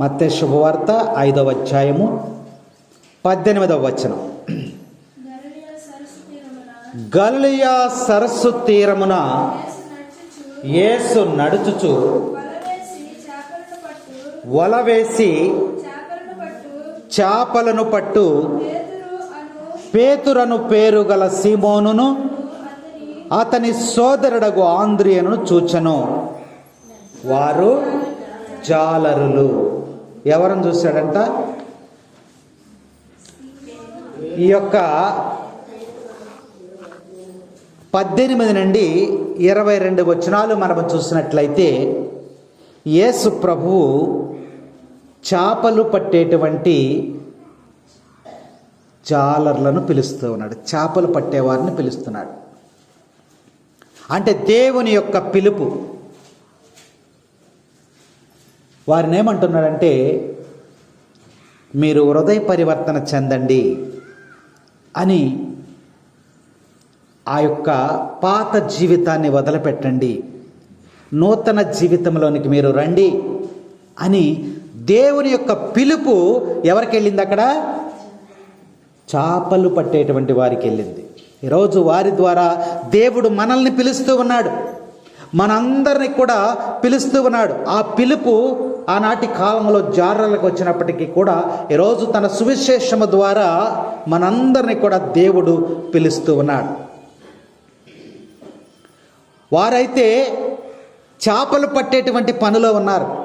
మత్తే శుభవార్త ఐదవ అధ్యాయము పద్దెనిమిదవ వచనం. తీరమున గలియా సరస్సు తీరమున యేసు నడుచుచు వలవేసి చేపలను పట్టు వల వేసి చేపలను పట్టు పేతురను పేరు గల సీమోనును అతని సోదరుడగు ఆంద్రియను చూచను. వారు జాలరులు. ఎవరని చూశాడంట? ఈ యొక్క పద్దెనిమిది నుండి ఇరవై రెండు వచనాలు మనం చూసినట్లయితే యేసు ప్రభువు చేపలు పట్టేటువంటి జాలర్లను పిలుస్తూ ఉన్నాడు. చేపలు పట్టేవారిని పిలుస్తున్నాడు. అంటే దేవుని యొక్క పిలుపు వారిని ఏమంటున్నాడంటే మీరు హృదయ పరివర్తన చెందండి అని ఆ యొక్క పాత జీవితాన్ని వదిలిపెట్టండి. నూతన జీవితంలోనికి మీరు రండి అని దేవుని యొక్క పిలుపు ఎవరికి వెళ్ళింది అక్కడ? చేపలు పట్టేటువంటి వారికి వెళ్ళింది. ఈరోజు వారి ద్వారా దేవుడు మనల్ని పిలుస్తూ ఉన్నాడు. మనందరినీ కూడా పిలుస్తూ ఉన్నాడు. ఆ పిలుపు ఆనాటి కాలంలో జారలకు వచ్చినప్పటికీ కూడా ఈరోజు తన సువిశేషము ద్వారా మనందరిని కూడా దేవుడు పిలుస్తూ ఉన్నాడు. వారైతే చేపలు పట్టేటువంటి పనిలో ఉన్నారు.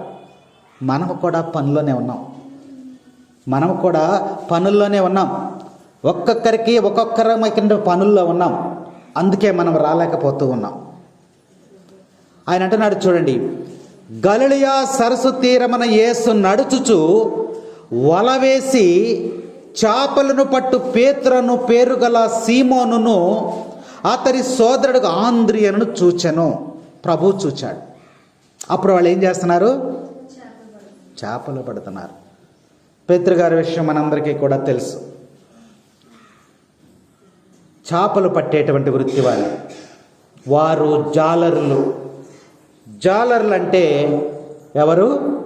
మనము కూడా పనిలోనే ఉన్నాం. మనము కూడా పనుల్లోనే ఉన్నాం. ఒక్కొక్కరికి ఒక్కొక్కరమైన పనుల్లో ఉన్నాం. అందుకే మనం రాలేకపోతూ ఉన్నాం. ఆయన అంటున్నాడు చూడండి గలియా సరస్సు తీరమన యేసు నడుచుచు వల వేసి చేపలను పట్టు పేతురను పేరుగల సీమోనును అతని సోదరుడు ఆంద్రియను చూచెను. ప్రభు చూచాడు. అప్పుడు వాళ్ళు ఏం చేస్తున్నారు? చేపలు పడుతున్నారు. పేతృగారి విషయం మనందరికీ కూడా తెలుసు. చేపలు పట్టేటువంటి వృత్తి వారు వారు జాలరులు. జాలర్లు అంటే ఎవరు?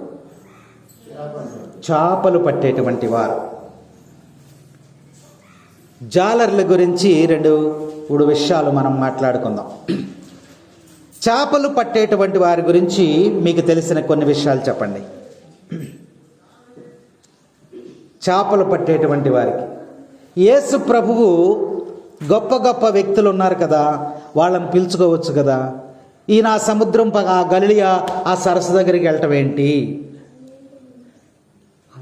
చేపలు పట్టేటువంటి వారు. జాలర్ల గురించి రెండు మూడు విషయాలు మనం మాట్లాడుకుందాం. చేపలు పట్టేటువంటి వారి గురించి మీకు తెలిసిన కొన్ని విషయాలు చెప్పండి. చేపలు పట్టేటువంటి వారికి. యేసు ప్రభువు గొప్ప గొప్ప వ్యక్తులు ఉన్నారు కదా వాళ్ళని పిలుచుకోవచ్చు కదా. ఈయన ఆ సముద్రం ప- ఆ గలియా ఆ సరస్సు దగ్గరికి వెళ్ళటం ఏంటి?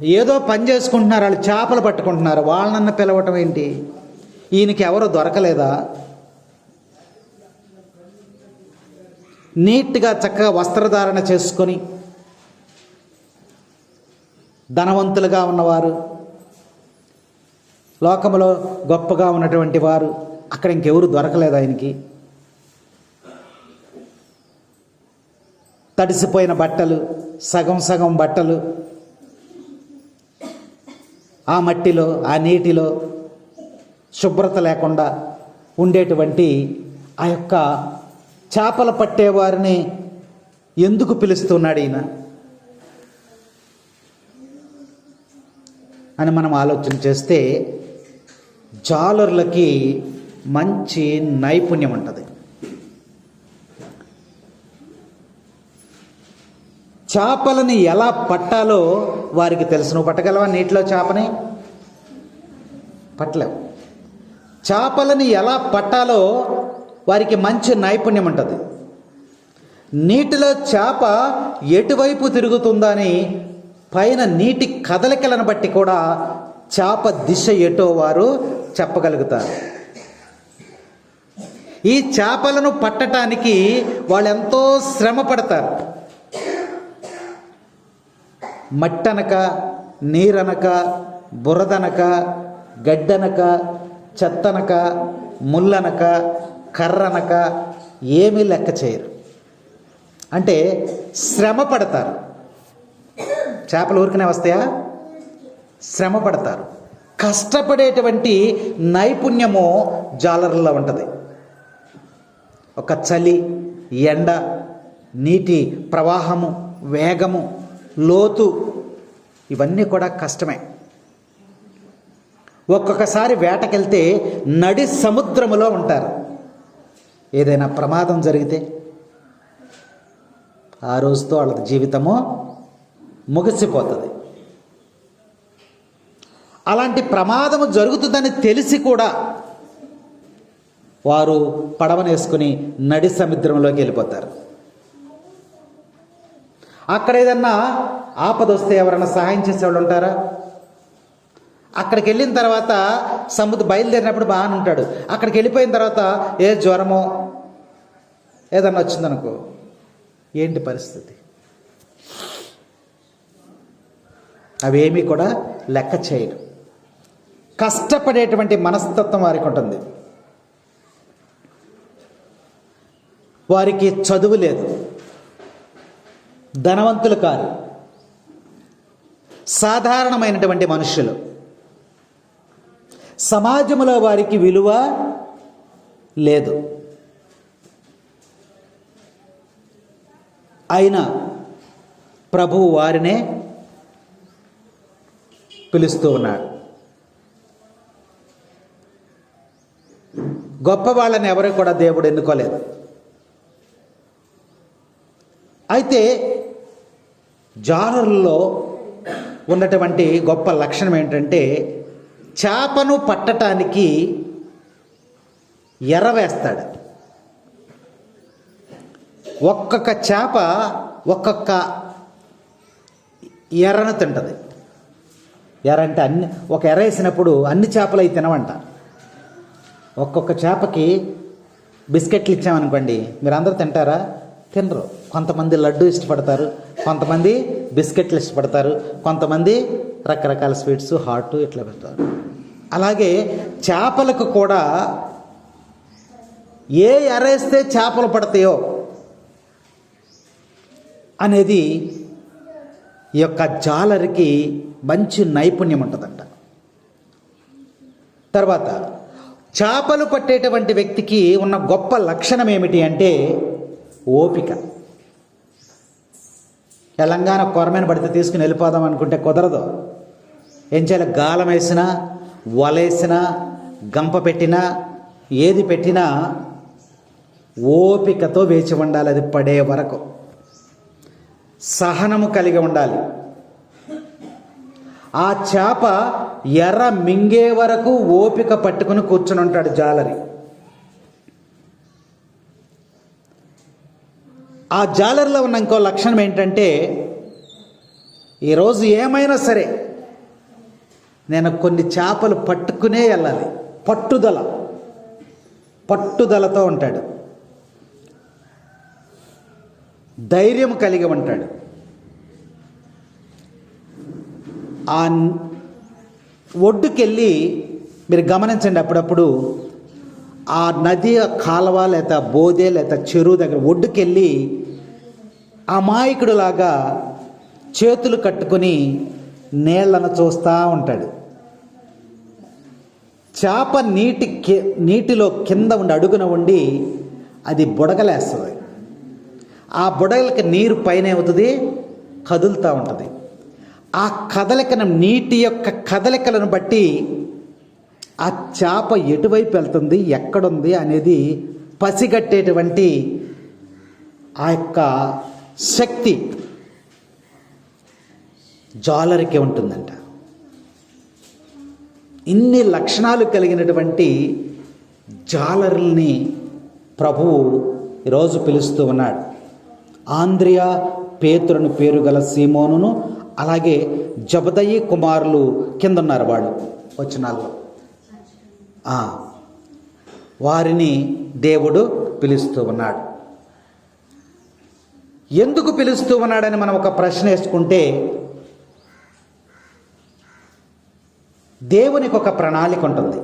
ఏదో పని చేసుకుంటున్నారు వాళ్ళు చేపలు పట్టుకుంటున్నారు వాళ్ళనన్న పిలవటం ఏంటి? ఈయనకి ఎవరు దొరకలేదా? నీట్గా చక్కగా వస్త్రధారణ చేసుకొని ధనవంతులుగా ఉన్నవారు లోకంలో గొప్పగా ఉన్నటువంటి వారు అక్కడ ఇంకెవరు దొరకలేదు ఆయనకి. తడిసిపోయిన బట్టలు సగం సగం బట్టలు. ఆ మట్టిలో ఆ నీటిలో శుభ్రత లేకుండా ఉండేటువంటి ఆ యొక్క చేపలు పట్టేవారిని ఎందుకు పిలుస్తున్నాడు ఈయన? అని మనం ఆలోచన చేస్తే జాలర్లకి మంచి నైపుణ్యం ఉంటుంది. చేపలని ఎలా పట్టాలో వారికి తెలుసు. నువ్వు పట్టగలవా నీటిలో చేపని? పట్టలేవు. చేపలని ఎలా పట్టాలో వారికి మంచి నైపుణ్యం ఉంటుంది. నీటిలో చేప ఎటువైపు తిరుగుతుందని పైన నీటి కదలికలను బట్టి కూడా చేప దిశ ఎటో వారు చెప్పగలుగుతారు. ఈ చేపలను పట్టటానికి వాళ్ళు ఎంతో శ్రమ పడతారు. మట్టనక నీరనక బురదనక గడ్డనక చెత్తనక ముల్లనక కర్రనక ఏమీ లెక్క చేయరు. అంటే శ్రమ పడతారు. చేపలు ఊరికనే వస్తాయా? శ్రమ పడతారు. కష్టపడేటువంటి నైపుణ్యము జాలర్లో ఉంటుంది. ఒక చలి ఎండ నీటి ప్రవాహము వేగము లోతు. ఇవన్నీ కూడా కష్టమే. ఒక్కొక్కసారి వేటకెళ్తే నడి సముద్రములో ఉంటారు. ఏదైనా ప్రమాదం జరిగితే ఆ రోజుతో వాళ్ళ జీవితము ముగిసిపోతుంది. అలాంటి ప్రమాదము జరుగుతుందని తెలిసి కూడా వారు పడవనేసుకుని నడి సముద్రంలోకి వెళ్ళిపోతారు. అక్కడ ఏదన్నా ఆపద వస్తే ఎవరైనా సహాయం చేసేవాళ్ళు ఉంటారా? అక్కడికి వెళ్ళిన తర్వాత సముద్ర బయలుదేరినప్పుడు బాగానే ఉంటాడు. అక్కడికి వెళ్ళిపోయిన తర్వాత ఏ జ్వరమో ఏదన్నా వచ్చిందనుకో ఏంటి పరిస్థితి? అవేమీ కూడా లెక్క చేయడం కష్టపడేటువంటి మనస్తత్వం వారికి ఉంటుంది. వారికి చదువు లేదు. ధనవంతులు కారు సాధారణమైనటువంటి మనుషులు. సమాజంలో వారికి విలువ లేదు. అయినా ప్రభువు వారినే పిలుస్తూ ఉన్నాడు. గొప్ప వాళ్ళని ఎవరు కూడా దేవుడు ఎన్నుకోలేదు. అయితే జారుల్లో ఉన్నటువంటి గొప్ప లక్షణం ఏంటంటే చేపను పట్టటానికి ఎర్ర వేస్తాడు. ఒక్కొక్క చేప ఒక్కొక్క ఎర్రను తింటుంది. ఎర్ర అంటే అన్ని ఒక ఎర్ర వేసినప్పుడు అన్ని చేపలు అవి తినవంట. ఒక్కొక్క చేపకి బిస్కెట్లు ఇచ్చామనుకోండి మీరు అందరూ తింటారా? తినరు. కొంతమంది లడ్డు ఇష్టపడతారు కొంతమంది బిస్కెట్లు ఇష్టపడతారు కొంతమంది రకరకాల స్వీట్స్ హాట్ ఇట్లా పెడతారు. అలాగే చేపలకు కూడా ఏ ఎరేస్తే చేపలు పడతాయో అనేది ఈ యొక్క జాలరికి మంచి నైపుణ్యం ఉంటుందంట. తర్వాత చేపలు పట్టేటువంటి వ్యక్తికి ఉన్న గొప్ప లక్షణం ఏమిటి అంటే ఓపిక. తెలంగాణ కొరమైన పడితే తీసుకుని వెళ్ళిపోదాం అనుకుంటే కుదరదు. ఏం చేయాలి? గాలం వేసినా వలేసినా గంప పెట్టినా ఏది పెట్టినా ఓపికతో వేచి ఉండాలి. అది పడే వరకు సహనము కలిగి ఉండాలి. ఆ చేప ఎర్ర మింగే వరకు ఓపిక పట్టుకుని కూర్చుని ఉంటాడు జాలరి. ఆ జాలర్లో ఉన్న ఇంకో లక్షణం ఏంటంటే ఈరోజు ఏమైనా సరే నేను కొన్ని చేపలు పట్టుకునే వెళ్ళాలి. పట్టుదల. పట్టుదలతో ఉంటాడు. ధైర్యం కలిగి ఉంటాడు. ఆ ఒడ్డుకెళ్ళి మీరు గమనించండి అప్పుడప్పుడు ఆ నది కాలువ లేదా బోదే లేదా చెరువు దగ్గర ఒడ్డుకెళ్ళి అమాయకుడులాగా చేతులు కట్టుకొని నీళ్ళను చూస్తూ ఉంటాడు. చేప నీటి నీటిలో కింద ఉండి అడుగున ఉండి అది బుడగలేస్తుంది. ఆ బుడగలకి నీరు పైన అవుతుంది కదులుతూ ఉంటుంది. ఆ కదలికను నీటి యొక్క కదలికలను బట్టి ఆ చేప ఎటువైపు వెళ్తుంది ఎక్కడుంది అనేది పసిగట్టేటువంటి ఆ యొక్క శక్తి జాలరికి ఉంటుందంట. ఇన్ని లక్షణాలు కలిగినటువంటి జాలరుల్ని ప్రభువు ఈరోజు పిలుస్తూ ఉన్నాడు. ఆంధ్రియా పేతురను పేరు గల సీమోనును అలాగే జబదయి కుమారులు కింద ఉన్నారు వాళ్ళు వచనాల్లో. వారిని దేవుడు పిలుస్తూ ఉన్నాడు. ఎందుకు పిలుస్తూ ఉన్నాడని మనం ఒక ప్రశ్న వేసుకుంటే దేవునికి ఒక ప్రణాళిక ఉంటుంది.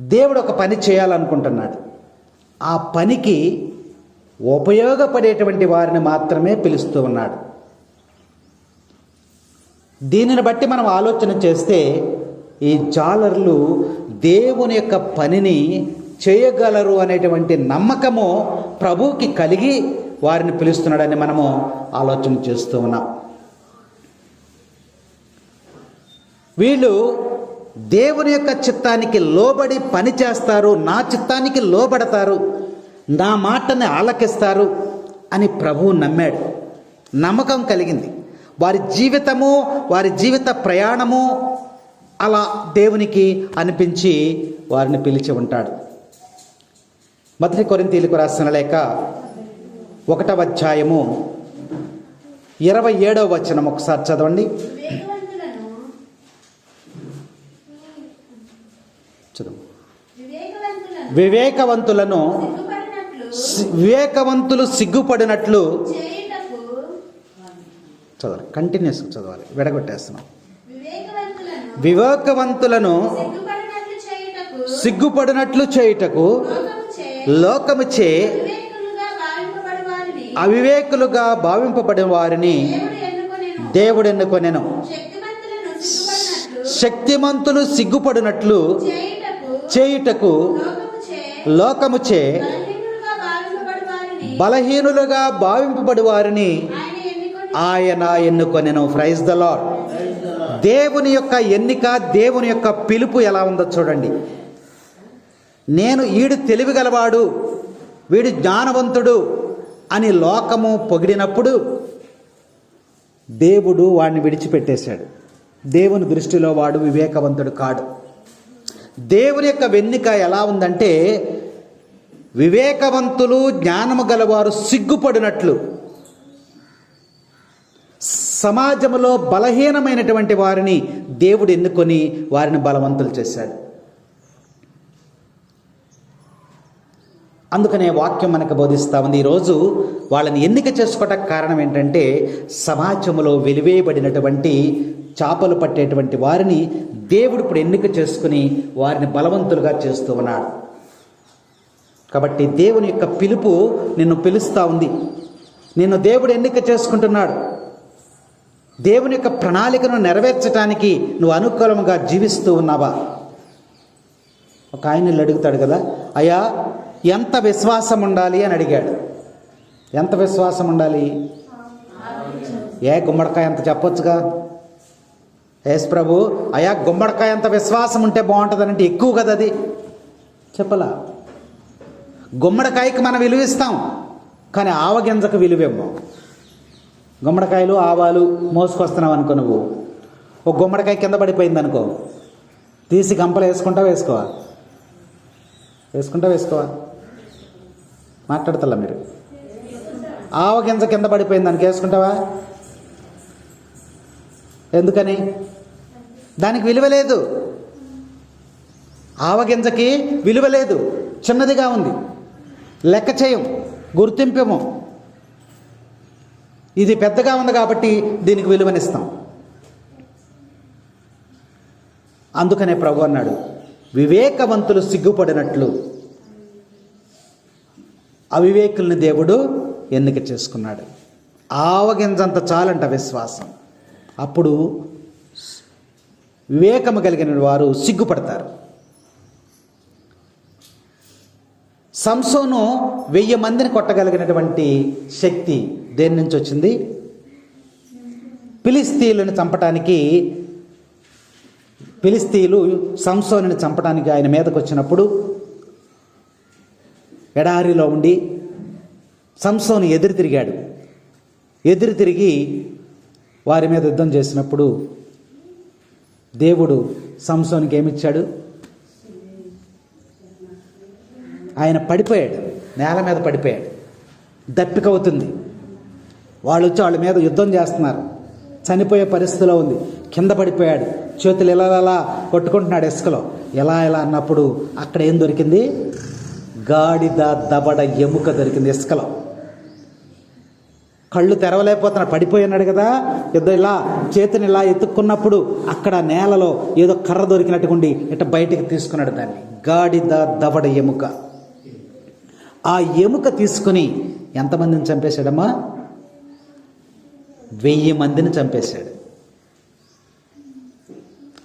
దేవుడు ఒక పని చేయాలనుకుంటున్నాడు. ఆ పనికి ఉపయోగపడేటువంటి వారిని మాత్రమే పిలుస్తూ ఉన్నాడు. దీనిని బట్టి మనం ఆలోచన చేస్తే ఈ జాలర్లు దేవుని యొక్క పనిని చేయగలరు అనేటువంటి నమ్మకము ప్రభువుకి కలిగి వారిని పిలుస్తున్నాడని మనము ఆలోచన చేస్తూ ఉన్నాం. వీళ్ళు దేవుని యొక్క చిత్తానికి లోబడి పని చేస్తారు నా చిత్తానికి లోబడతారు నా మాటని ఆలకిస్తారు అని ప్రభువు నమ్మాడు. నమ్మకం కలిగింది. వారి జీవితము వారి జీవిత ప్రయాణము అలా దేవునికి అనిపించి వారిని పిలిచి ఉంటాడు. మొదటి కొరింతీలకు రాసిన లేక ఒకటవ అధ్యాయము ఇరవై ఏడవ వచనం ఒకసారి చదవండి. వివేకవంతులను చదువు వివేకవంతులను వివేకవంతులు సిగ్గుపడినట్లు చదవాలి. కంటిన్యూస్ చదవాలి. విడగొట్టేస్తున్నాం. వివేకవంతులను సిగ్గుపడినట్లు చేయుటకు సిగ్గుపడినట్లు చేయుటకు లోకము చే లోకము చే వివేకులుగా భావింపబడి వారిని అవివేకులుగా భావింపబడిన వారిని దేవుడు ఎన్నుకొనెను. శక్తిమంతులు సిగ్గుపడినట్లు చేయుటకు లోకముచే బలహీనులుగా భావింపబడి వారిని ఆయన ఎన్నుకొనెను. ప్రైజ్ ద లాడ్ దేవుని యొక్క ఎన్నిక దేవుని యొక్క పిలుపు ఎలా ఉందో చూడండి. నేను ఈడు తెలివిగలవాడు వీడు జ్ఞానవంతుడు అని లోకము పొగిడినప్పుడు దేవుడు వాడిని విడిచిపెట్టేశాడు. దేవుని దృష్టిలో వాడు వివేకవంతుడు కాడు. దేవుని యొక్క వెన్నిక ఎలా ఉందంటే వివేకవంతులు జ్ఞానము గలవారు సిగ్గుపడినట్లు. సమాజంలో బలహీనమైనటువంటి వారిని దేవుడు ఎన్నుకొని వారిని బలవంతులు చేశాడు. అందుకనే వాక్యం మనకు బోధిస్తూ ఉంది. ఈరోజు వాళ్ళని ఎన్నిక చేసుకోవటానికి కారణం ఏంటంటే సమాజంలో వెలివేయబడినటువంటి చేపలు పట్టేటువంటి వారిని దేవుడు ఇప్పుడు ఎన్నిక చేసుకుని వారిని బలవంతులుగా చేస్తూ ఉన్నాడు. కాబట్టి దేవుని యొక్క పిలుపు నిన్ను పిలుస్తూ ఉంది. నిన్ను దేవుడు ఎన్నిక చేసుకుంటున్నాడు. దేవుని యొక్క ప్రణాళికను నెరవేర్చడానికి నువ్వు అనుకూలంగా జీవిస్తూ ఉన్నావా? ఒక ఆయన అడుగుతాడు కదా అయ్యా ఎంత విశ్వాసం ఉండాలి అని అడిగాడు. ఎంత విశ్వాసం ఉండాలి? ఏ గుమ్మడికాయ అంత చెప్పొచ్చుగా? ఏస్ ప్రభు అయ్యా గుమ్మడికాయ అంత విశ్వాసం ఉంటే బాగుంటుందనంటే ఎక్కువ కదా అది. చెప్పలా? గుమ్మడికాయకి మనం విలువిస్తాం కానీ ఆవగింజకు విలువివ్వం గుమ్మడికాయలు ఆవాలు మోసుకొస్తున్నావు అనుకో నువ్వు. ఒక గుమ్మడికాయ కింద పడిపోయింది అనుకో తీసి గంపలు వేసుకుంటా వేసుకోవాలి వేసుకుంటా వేసుకోవాలి మాట్లాడతల్లా మీరు? ఆవ గింజ కింద పడిపోయింది దానికి వేసుకుంటావా? ఎందుకని? దానికి విలువ లేదు. ఆవగింజకి విలువ లేదు. చిన్నదిగా ఉంది. లెక్క చేయం. గుర్తింపము. ఇది పెద్దగా ఉంది కాబట్టి దీనికి విలువనిస్తాం. అందుకనే ప్రభు అన్నాడు వివేకవంతులు సిగ్గుపడినట్లు అవివేకుల్ని దేవుడు ఎన్నిక చేసుకున్నాడు. ఆవగింజంత చాలంట విశ్వాసం. అప్పుడు వివేకము కలిగిన వారు సిగ్గుపడతారు. సంసోను వెయ్యి మందిని కొట్టగలిగినటువంటి శక్తి దేని నుంచి వచ్చింది? పిలిస్తీలను చంపటానికి పిలిస్తీలు సంసోనుని చంపడానికి ఆయన మీదకు వచ్చినప్పుడు ఎడారిలో ఉండి సంసోను ఎదురు తిరిగాడు. ఎదురు తిరిగి వారి మీద యుద్ధం చేసినప్పుడు దేవుడు సంసోనికి ఏమిచ్చాడు? ఆయన పడిపోయాడు. నేల మీద పడిపోయాడు. దప్పిక అవుతుంది. వాళ్ళు వచ్చి వాళ్ళ మీద యుద్ధం చేస్తున్నారు. చనిపోయే పరిస్థితిలో ఉంది. కింద పడిపోయాడు. చేతులు ఇలా ఇలా కొట్టుకుంటున్నాడు ఇసుకలో. ఎలా ఎలా అన్నప్పుడు అక్కడ ఏం దొరికింది? గాడిద దబడ ఎముక దొరికింది ఇసుకలో. కళ్ళు తెరవలేకపోతున్నాడు పడిపోయి ఉన్నాడు కదా. యుద్ధం ఇలా చేతిని ఇలా ఎత్తుక్కున్నప్పుడు అక్కడ నేలలో ఏదో కర్ర దొరికినట్టుకుండి ఇట్ట బయటికి తీసుకున్నాడు దాన్ని. గాడిద దవడ ఎముక. ఆ ఎముక తీసుకుని ఎంతమందిని చంపేశాడమ్మా? వెయ్యి మందిని చంపేశాడు.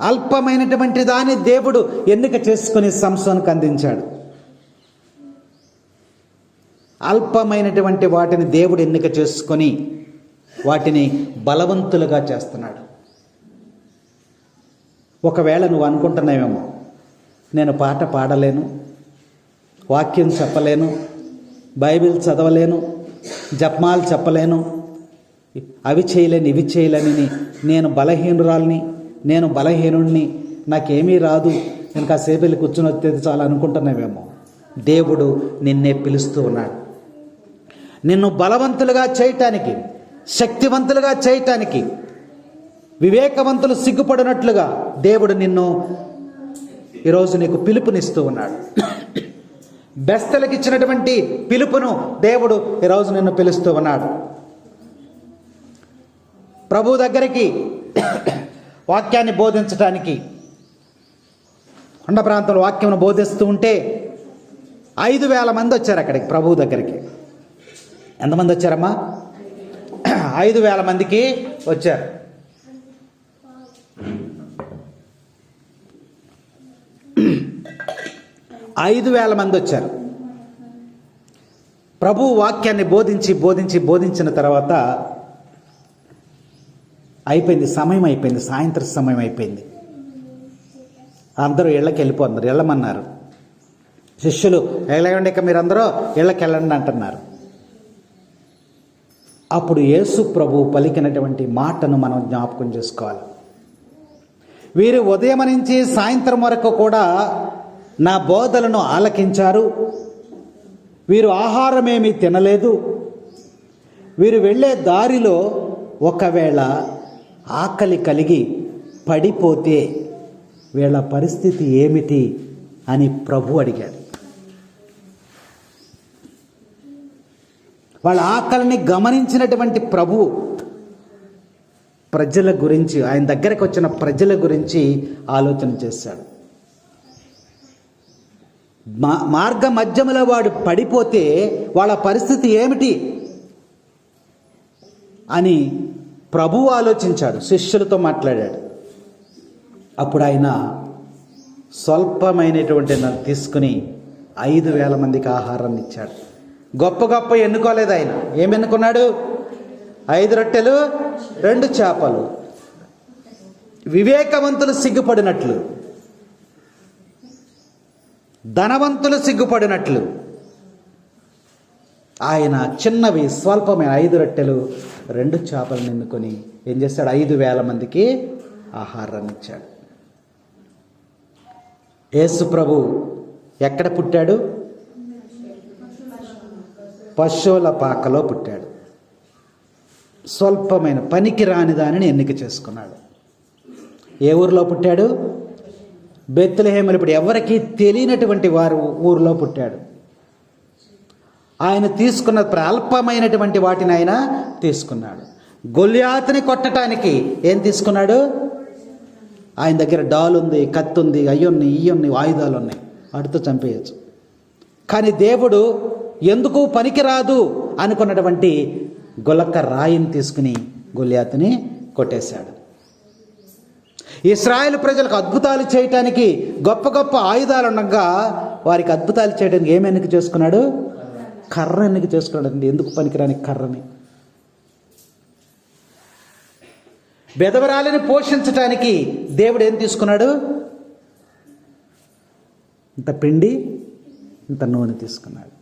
అల్పమైనటువంటి దాన్ని దేవుడు ఎన్నిక చేసుకుని సంసోనికి అందించాడు. అల్పమైనటువంటి వాటిని దేవుడు ఎన్నిక చేసుకొని వాటిని బలవంతులుగా చేస్తున్నాడు. ఒకవేళ నువ్వు అనుకుంటున్నావేమో నేను పాట పాడలేను వాక్యం చెప్పలేను బైబిల్ చదవలేను జపమాలు చెప్పలేను అవి చేయలేను ఇవి చేయలేని నేను బలహీనురాల్ని నేను బలహీనుణ్ణి నాకేమీ రాదు నేను కాసేపు వెళ్ళి కూర్చుని వచ్చేది చాలా అనుకుంటున్నావేమో. దేవుడు నిన్నే పిలుస్తూ ఉన్నాడు. నిన్ను బలవంతులుగా చేయటానికి శక్తివంతులుగా చేయటానికి వివేకవంతులు సిగ్గుపడినట్లుగా దేవుడు నిన్ను ఈరోజు నీకు పిలుపునిస్తూ ఉన్నాడు. బెస్తలకు ఇచ్చినటువంటి పిలుపును దేవుడు ఈరోజు నిన్ను పిలుస్తూ ఉన్నాడు. ప్రభు దగ్గరికి వాక్యాన్ని బోధించటానికి కొండ ప్రాంతంలో వాక్యం బోధిస్తూ ఉంటే ఐదు వేల మంది వచ్చారు అక్కడికి ప్రభు దగ్గరికి. ఎంతమంది వచ్చారమ్మా? ఐదు వేల మందికి వచ్చారు. ఐదు వేల మంది వచ్చారు. ప్రభు వాక్యాన్ని బోధించి బోధించి బోధించిన తర్వాత అయిపోయింది సమయం అయిపోయింది సాయంత్రం సమయం అయిపోయింది. అందరూ ఇళ్ళకి వెళ్ళిపోతున్నారు వెళ్ళమన్నారు. శిష్యులు వెళ్ళండి ఇక మీరందరూ ఇళ్ళకి వెళ్ళండి అంటున్నారు. అప్పుడు యేసు ప్రభు పలికినటువంటి మాటను మనం జ్ఞాపకం చేసుకోవాలి. వీరు ఉదయం నుంచి సాయంత్రం వరకు కూడా నా బోధలను ఆలకించారు. వీరు ఆహారమేమీ తినలేదు. వీరు వెళ్ళే దారిలో ఒకవేళ ఆకలి కలిగి పడిపోతే వీళ్ళ పరిస్థితి ఏమిటి అని ప్రభు అడిగాడు. వాళ్ళ ఆకలిని గమనించినటువంటి ప్రభు ప్రజల గురించి ఆయన దగ్గరకు వచ్చిన ప్రజల గురించి ఆలోచన చేశాడు. మా మార్గ మధ్యములో వాడు పడిపోతే వాళ్ళ పరిస్థితి ఏమిటి అని ప్రభువు ఆలోచించాడు శిష్యులతో మాట్లాడాడు. అప్పుడు ఆయన స్వల్పమైనటువంటి నన్ను తీసుకుని ఐదు వేల మందికి ఆహారాన్ని ఇచ్చాడు. గొప్ప గొప్ప ఎన్నుకోలేదు ఆయన. ఏమెన్నుకున్నాడు ఐదు రొట్టెలు రెండు చేపలు. వివేకవంతులు సిగ్గుపడినట్లు. ధనవంతులు సిగ్గుపడినట్లు. ఆయన చిన్నవి స్వల్పమైన ఐదు రొట్టెలు రెండు చేపలు నిన్నుకొని ఏం చేశాడు ఐదు వేల మందికి ఆహారాన్ని ఇచ్చాడు. యేసు ప్రభు ఎక్కడ పుట్టాడు? పశువుల పాకలో పుట్టాడు. స్వల్పమైన పనికి రాని దానిని ఎన్నిక చేసుకున్నాడు. ఏ ఊరిలో పుట్టాడు? బెత్తులహేమలు ఇప్పుడు ఎవరికీ తెలియనటువంటి వారు ఊరిలో పుట్టాడు. ఆయన తీసుకున్న ప్రాల్పమైనటువంటి వాటిని ఆయన తీసుకున్నాడు. గొల్యాతని కొట్టడానికి ఏం తీసుకున్నాడు? ఆయన దగ్గర డాల్ ఉంది కత్తి ఉంది అయ్యున్నాయి ఇయ్యున్నాయి ఆయుధాలు ఉన్నాయి వాటితో చంపేయచ్చు. కానీ దేవుడు ఎందుకు పనికిరాదు అనుకున్నటువంటి గొలక్క రాయిని తీసుకుని గొల్యాతుని కొట్టేశాడు. ఇస్రాయేల్ ప్రజలకు అద్భుతాలు చేయటానికి గొప్ప గొప్ప ఆయుధాలు ఉండగా వారికి అద్భుతాలు చేయడానికి ఏమి ఎన్నిక చేసుకున్నాడు? కర్ర ఎన్నిక చేసుకున్నాడు ఎందుకు పనికిరాని కర్రని? బెదవరాలని పోషించటానికి దేవుడు ఏం తీసుకున్నాడు? ఇంత పిండి ఇంత నూనె తీసుకున్నాడు.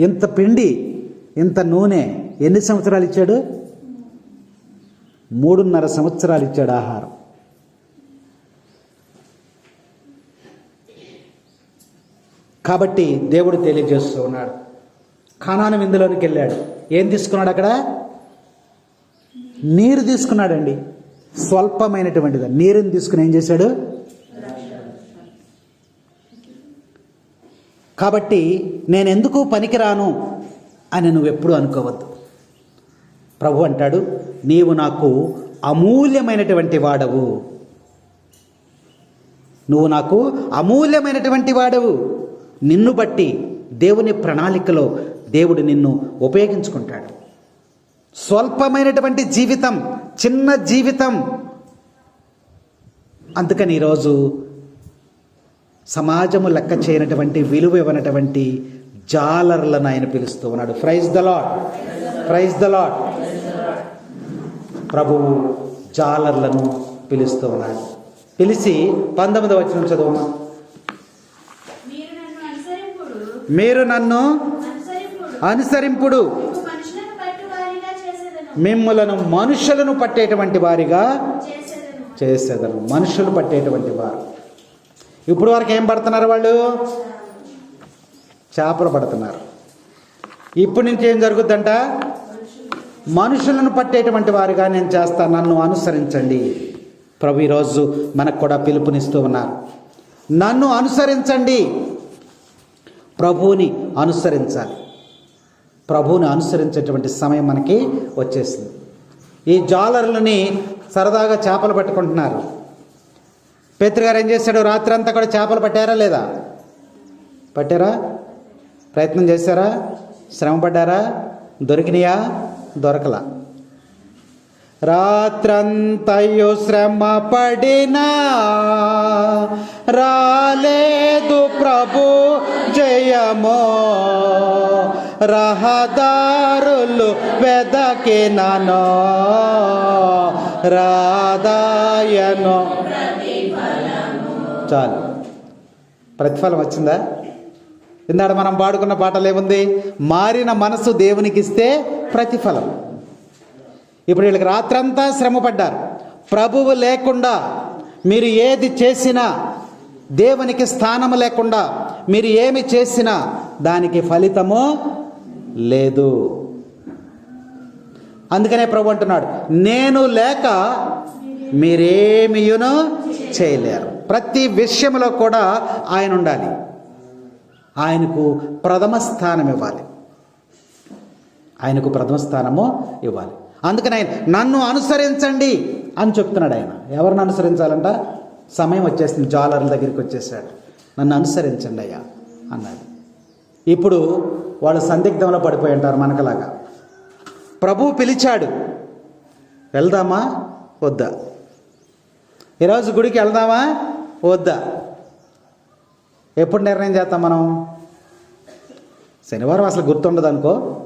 ఇంత పిండి ఇంత నూనె ఎన్ని సంవత్సరాలు ఇచ్చాడు? మూడున్నర సంవత్సరాలు ఇచ్చాడు ఆహారం. కాబట్టి దేవుడు తెలియజేస్తూ ఉన్నాడు. ఖానాను విందులోనికి వెళ్ళాడు. ఏం తీసుకున్నాడు అక్కడ? నీరు తీసుకున్నాడండి. స్వల్పమైనటువంటిది. నీరుని తీసుకుని ఏం చేశాడు? కాబట్టి నేను ఎందుకు పనికిరాను అని నువ్వు ఎప్పుడు అనుకోవద్దు. ప్రభు అంటాడు నీవు నాకు అమూల్యమైనటువంటి వాడవు. నువ్వు నాకు అమూల్యమైనటువంటి వాడవు. నిన్ను బట్టి దేవుని ప్రణాళికలో దేవుడు నిన్ను ఉపయోగించుకుంటాడు. స్వల్పమైనటువంటి జీవితం చిన్న జీవితం. అందుకని ఈరోజు సమాజము లెక్క చేయనటువంటి విలువ ఇవ్వనటువంటి జాలర్లను ఆయన పిలుస్తూ ఉన్నాడు. Praise the Lord praise the Lord ప్రభువు జాలర్లను పిలుస్తూ ఉన్నాడు. పిలిచి పంతొమ్మిది వచ్చిన చదువు మీరు నన్ను అనుసరింపుడు. మిమ్మలను మనుషులను పట్టేటువంటి వారిగా చేసేదను. చేసేదను. మనుషులు పట్టేటువంటి వారు. ఇప్పుడు వరకు ఏం పడుతున్నారు వాళ్ళు? చేపలు పడుతున్నారు. ఇప్పటి నుంచి ఏం జరుగుద్దంట? మనుషులను పట్టేటువంటి వారుగా నేను చేస్తాను నన్ను అనుసరించండి. ప్రభు ఈరోజు మనకు కూడా పిలుపునిస్తూ ఉన్నారు. నన్ను అనుసరించండి. ప్రభువుని అనుసరించాలి. ప్రభువుని అనుసరించేటువంటి సమయం మనకి వచ్చేసింది. ఈ జాలర్లని సరదాగా చేపలు పట్టుకుంటున్నారు. పేతృగారు ఏం చేశాడు? రాత్రి అంతా కూడా చేపలు పట్టారా లేదా? పట్టారా? ప్రయత్నం చేశారా? శ్రమ పడ్డారా? దొరికినాయా? దొరకలా. రాత్రంతయు శ్రమ పడినా రాలేదు ప్రభు జయమో. రహదారులు వెదకినో రాధాయనో. చాలు. ప్రతిఫలం వచ్చిందా? ఇందాడ మనం పాడుకున్న పాటలు ఏముంది? మారిన మనసు దేవునికి ఇస్తే ప్రతిఫలం. ఇప్పుడు వీళ్ళకి రాత్రంతా శ్రమ పడ్డారు ప్రభువు లేకుండా మీరు ఏది చేసినా దేవునికి స్థానము లేకుండా మీరు ఏమి చేసినా దానికి ఫలితము లేదు. అందుకనే ప్రభు అంటున్నాడు నేను లేక మీరేమియును చేయలేరు. ప్రతి విషయంలో కూడా ఆయన ఉండాలి. ఆయనకు ప్రథమ స్థానం ఇవ్వాలి. ఆయనకు ప్రథమ స్థానము ఇవ్వాలి. అందుకని ఆయన నన్ను అనుసరించండి అని చెప్తున్నాడు ఆయన. ఎవరిని అనుసరించాలంట? సమయం వచ్చేసింది జాలర్ల దగ్గరికి వచ్చేసాడు. నన్ను అనుసరించండి అయ్యా అన్నాడు. ఇప్పుడు వాళ్ళు సందిగ్ధంలో పడిపోయి ఉంటారు మనకలాగా. ప్రభువు పిలిచాడు వెళ్దామా? వద్దా? ఈరోజు గుడికి వెళ్దామా? వద్దా. ఎప్పుడు నిర్ణయం చేస్తాం మనం? శనివారం అసలు గుర్తుండదు అనుకో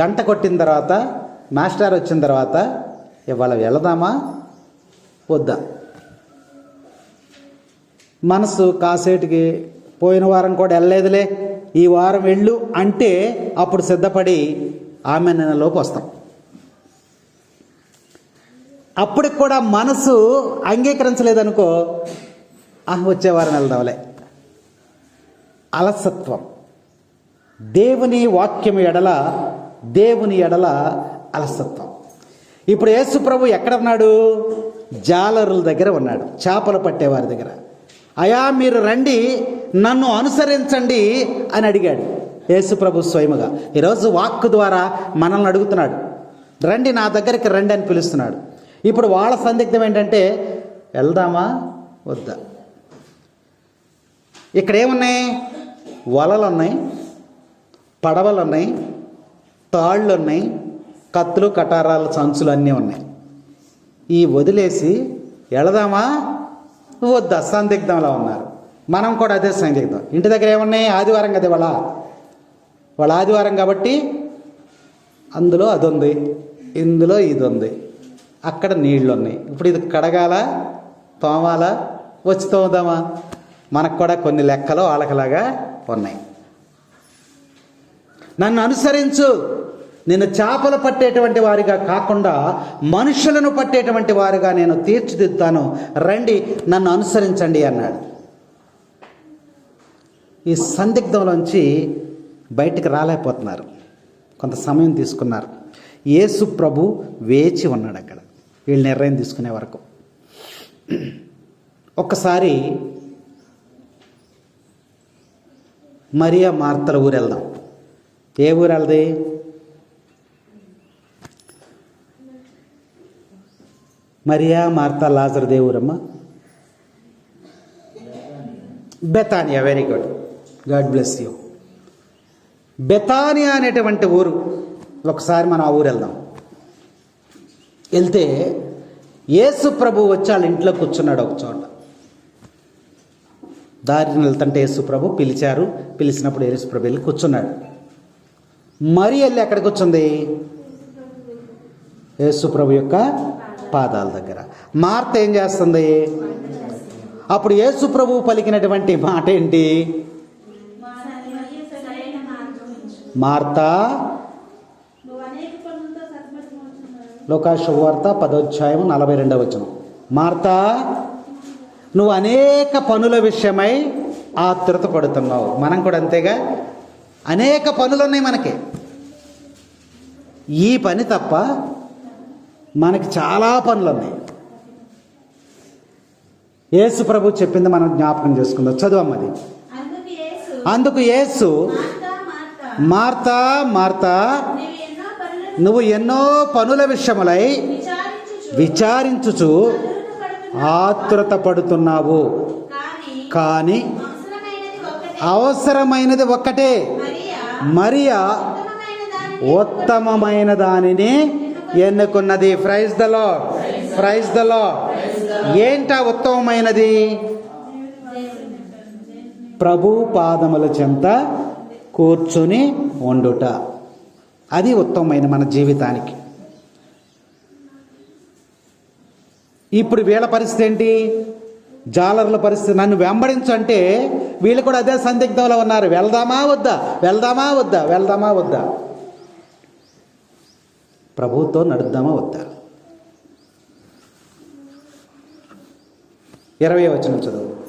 గంట కొట్టిన తర్వాత మాస్టర్ వచ్చిన తర్వాత ఇవాళ వెళదామా? వద్దా. మనసు కాసేటికి పోయిన వారం కూడా వెళ్ళలేదులే. ఈ వారం వెళ్ళు అంటే అప్పుడు సిద్ధపడి ఆమె నెలలోకి వస్తాం. అప్పటికి కూడా మనసు అంగీకరించలేదనుకో ఆ వచ్చే వారం వెళ్దాంలే. అలసత్వం. దేవుని వాక్యం ఎడల దేవుని ఎడల అలసత్వం. ఇప్పుడు యేసు ప్రభు ఎక్కడ ఉన్నాడు? జాలరుల దగ్గర ఉన్నాడు. చేపలు పట్టేవారి దగ్గర. అయా మీరు రండి నన్ను అనుసరించండి అని అడిగాడు యేసుప్రభు స్వయముగా. ఈరోజు వాక్కు ద్వారా మనల్ని అడుగుతున్నాడు. రండి నా దగ్గరికి రండి అని పిలుస్తున్నాడు. ఇప్పుడు వాళ్ళ సందిగ్ధం ఏంటంటే వెళ్దామా? వద్దా? ఇక్కడ ఏమున్నాయి వలలు ఉన్నాయి పడవలు ఉన్నాయి తాళ్ళు ఉన్నాయి కత్తులు కటారాలు సంచులు అన్నీ ఉన్నాయి. ఈ వదిలేసి వెళదామా? వద్దా సందిగ్ధంలో ఉన్నారు. మనం కూడా అదే సందిగ్ధం. ఇంటి దగ్గర ఏమున్నాయి? ఆదివారం కదా వాళ్ళ వాళ్ళ ఆదివారం కాబట్టి అందులో అది ఉంది ఇందులో ఇది ఉంది అక్కడ నీళ్ళు ఉన్నాయి ఇప్పుడు ఇది కడగాల? తోమాలా? వచ్చి తోముదామా? మనకు కూడా కొన్ని లెక్కలు వాళ్ళకలాగా ఉన్నాయి. నన్ను అనుసరించు. నేను చేపలు పట్టేటువంటి వారిగా కాకుండా మనుషులను పట్టేటువంటి వారిగా నేను తీర్చిదిద్దాను రండి నన్ను అనుసరించండి అన్నాడు. ఈ సందిగ్ధంలోంచి బయటికి రాలేకపోతున్నారు. కొంత సమయం తీసుకున్నారు. యేసు ప్రభు వేచి ఉన్నాడు అక్కడ. వీళ్ళు నిర్ణయం తీసుకునే వరకు. ఒక్కసారి మరియా మార్తల ఊరు వెళ్దాం ఏ ఊరు వెళ్ది Maria Martha Lazarus దేవురమ్మా Bethany very good God bless you Bethany అనేటువంటి ఊరు ఒకసారి మనం ఆ ఊరు వెళ్దాం వెళ్తే యేసు ప్రభు వచ్చి వాళ్ళ ఇంట్లో కూర్చున్నాడు ఒక చోట దారిని వెళ్తుంటే యేసుప్రభు పిలిచారు. పిలిచినప్పుడు యేసుప్రభు వెళ్ళి కూర్చున్నాడు. మరి వెళ్ళి ఎక్కడ కూర్చుంది యేసుప్రభు యొక్క పాదాల దగ్గర. మార్త ఏం చేస్తుంది? అప్పుడు యేసుప్రభు పలికినటువంటి మాట ఏంటి? మార్త. మార్తా లోకాశువార్త పదోధ్యాయం నలభై రెండవ వచనం. మార్తా. నువ్వు అనేక పనుల విషయమై ఆతృత పడుతున్నావు. మనం కూడా అంతేగా? అనేక పనులు ఉన్నాయి మనకి. ఈ పని తప్ప మనకి చాలా పనులు ఉన్నాయి యేసు ప్రభు చెప్పింది మనం జ్ఞాపకం చేసుకుందాం. చదువమ్మది అందుకు యేసు అందుకు యేసు మార్తా, మార్తా, నువ్వు ఎన్నో పనుల విషయములై విచారించుచు ఆతురత పడుతున్నావు. కానీ అవసరమైనది ఒక్కటే. మరియా ఉత్తమమైన దానిని ఉత్తమమైన దానిని ఎన్నుకున్నది ప్రైజ్ దలో ప్రైజ్ దలో ఏంటా ఉత్తమమైనది? ప్రభు పాదముల చెంత కూర్చుని వండుట అది ఉత్తమమైన మన జీవితానికి. ఇప్పుడు వీళ్ళ పరిస్థితి ఏంటి? జాలర్ల పరిస్థితి. నన్ను వెంబడించంటే వీళ్ళు కూడా అదే సందిగ్ధంలో ఉన్నారు. వెళ్దామా వద్దా? వెళ్దామా వద్దా? వెళ్దామా వద్దా? ప్రభువుతో నడుద్దామా వద్దా? ఇరవై వచ్చిన చదువు.